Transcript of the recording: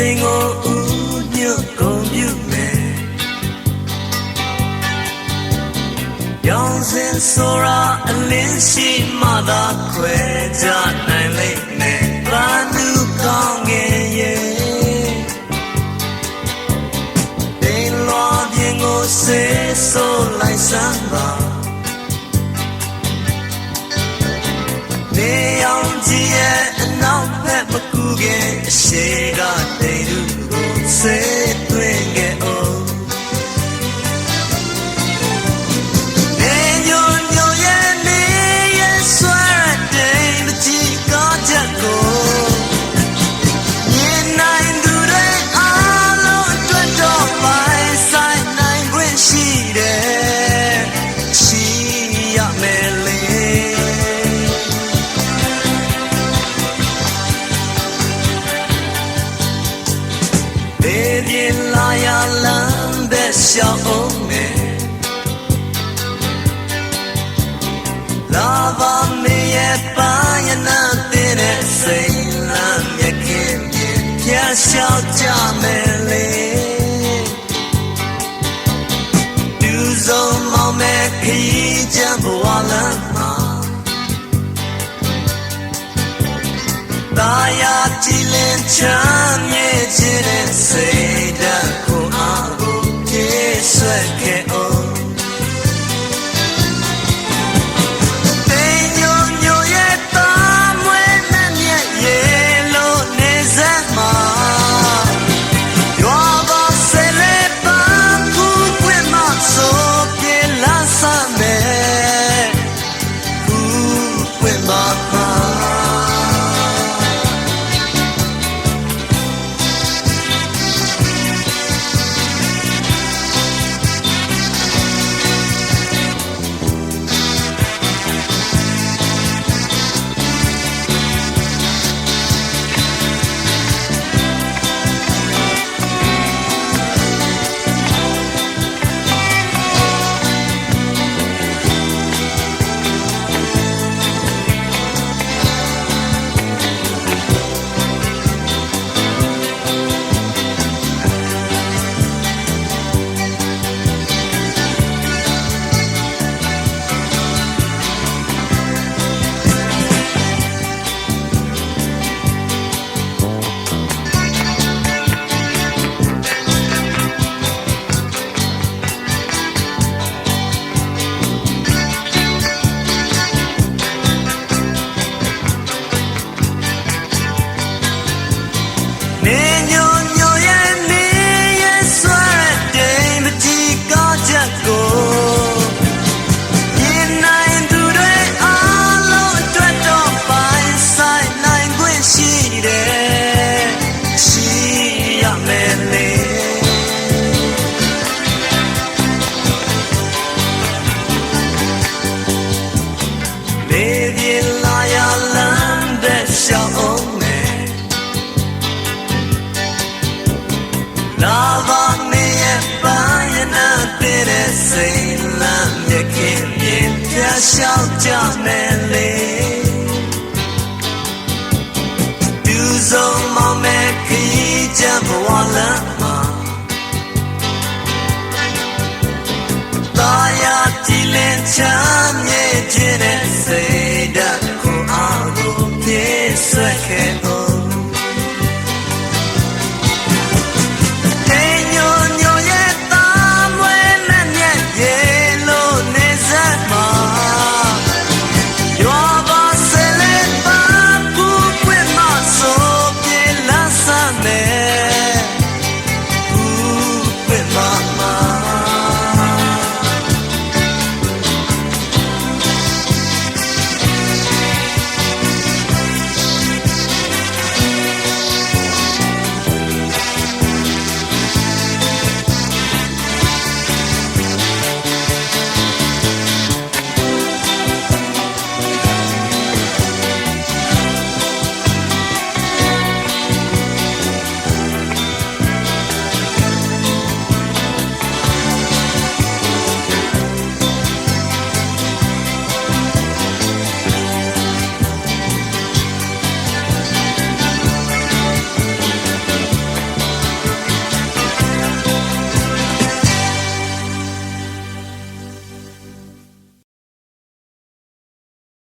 ချိန်ကိုဦးညွတ်ကုန်ပြုမယ်ရောင်စင်ဆိုရာအလင်းရှိမှသာခွဲကြနိုင်လိမ့်မယ်ဘာသူကောင်းငယ်ရဲ့ဒိန်လောပြင်ကိုဆေးဆိုလိုက်စမ်းပါနေအောင်ကြည့်ရဲ့ က်မကူခင်အရှိကတိတ်လူကိုဆေးသွင်းခဲ့ ပြလာရလမ်းတဲ့ရှောင်းအောင်မယ်လာပါမေရဲ့ပါယနာတဲ့စိတ်လမ်းမြခင်ပြဖြာလျှောက်ကြမယ်လေဒူဆုံးမောင်မဲ့ခရီးချမ်းဘဝလမ်းမှာတာယာကြည်လင်ချမ်း တဲ့ရှောင်းအောင်မယ်လာပါနေရဲ့ပါရနာတဲ့စိတ်လမ်းမြခင်မြင်ပြရှောက်ကြမယ်လေဒူဆုံးမောင်မဲ့ခရီးချမ်းဘဝလမ်းမှာတာယာကြည်လင်ချမ်းမြေခြင်းနဲ့စိတ်